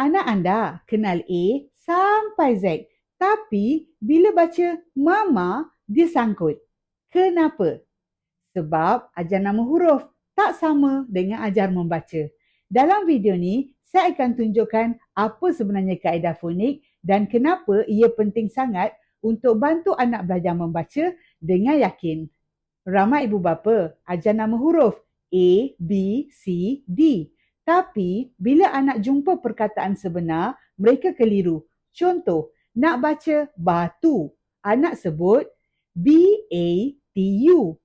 Anak anda kenal A sampai Z. Tapi bila baca mama, dia sangkut. Kenapa? Sebab ajar nama huruf tak sama dengan ajar membaca. Dalam video ni, saya akan tunjukkan apa sebenarnya kaedah fonik dan kenapa ia penting sangat untuk bantu anak belajar membaca dengan yakin. Ramai ibu bapa ajar nama huruf A, B, C, D. Tapi bila anak jumpa perkataan sebenar, mereka keliru. Contoh, nak baca batu, anak sebut B-A-T-U.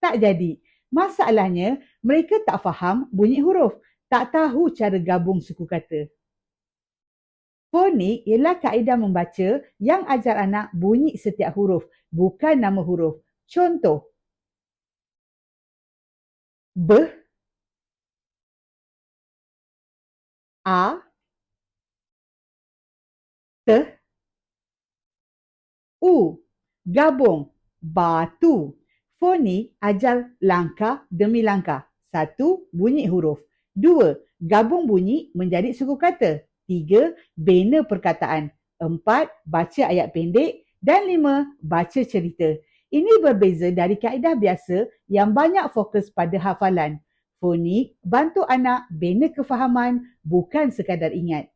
Tak jadi. Masalahnya, mereka tak faham bunyi huruf. Tak tahu cara gabung suku kata. Fonik ialah kaedah membaca yang ajar anak bunyi setiap huruf, bukan nama huruf. Contoh, B, A, T, U. Gabung, batu. Fonik ajar langkah demi langkah. Satu, bunyi huruf. Dua, gabung bunyi menjadi suku kata. Tiga, bina perkataan. Empat, baca ayat pendek. Dan lima, baca cerita. Ini berbeza dari kaedah biasa yang banyak fokus pada hafalan. Fonik bantu anak bina kefahaman bukan sekadar ingat.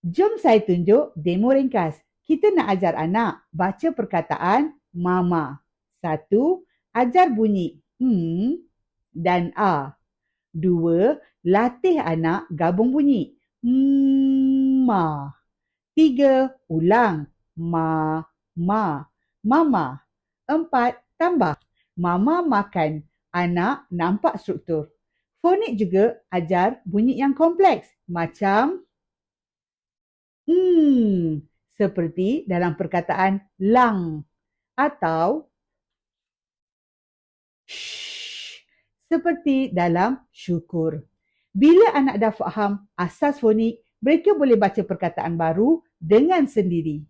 Jom saya tunjuk demo ringkas. Kita nak ajar anak baca perkataan mama. Satu, ajar bunyi hmm dan a. Dua, latih anak gabung bunyi ma. Tiga, ulang. Ma, ma. Mama. Empat, tambah. Mama makan. Anak nampak struktur. Fonik juga ajar bunyi yang kompleks. Macam hmm. Seperti dalam perkataan lang. Atau shh. Seperti dalam syukur. Bila anak dah faham asas fonik, mereka boleh baca perkataan baru dengan sendiri.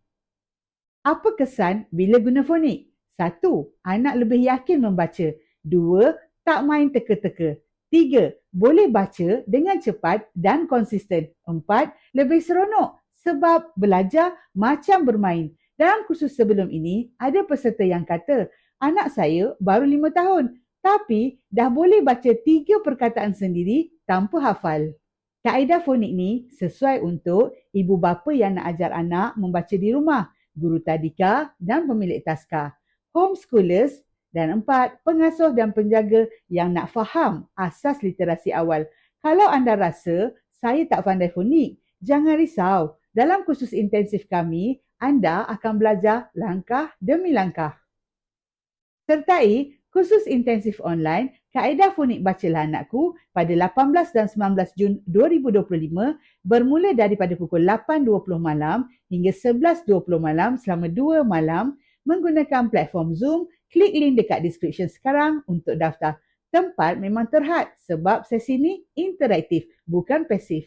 Apa kesan bila guna fonik? Satu, anak lebih yakin membaca. Dua, tak main teka-teka. Tiga, boleh baca dengan cepat dan konsisten. Empat, lebih seronok sebab belajar macam bermain. Dalam kursus sebelum ini, ada peserta yang kata, anak saya baru lima tahun tapi dah boleh baca tiga perkataan sendiri tanpa hafal. Kaedah fonik ni sesuai untuk ibu bapa yang nak ajar anak membaca di rumah, guru tadika dan pemilik taska, homeschoolers dan empat, pengasuh dan penjaga yang nak faham asas literasi awal. Kalau anda rasa saya tak pandai fonik, jangan risau. Dalam kursus intensif kami, anda akan belajar langkah demi langkah. Sertai Khusus intensif online, kaedah fonik bacalah anakku pada 18 dan 19 Jun 2025 bermula daripada pukul 8.20 malam hingga 11.20 malam selama 2 malam menggunakan platform Zoom. Klik link dekat description sekarang untuk daftar. Tempat memang terhad sebab sesi ini interaktif bukan pasif.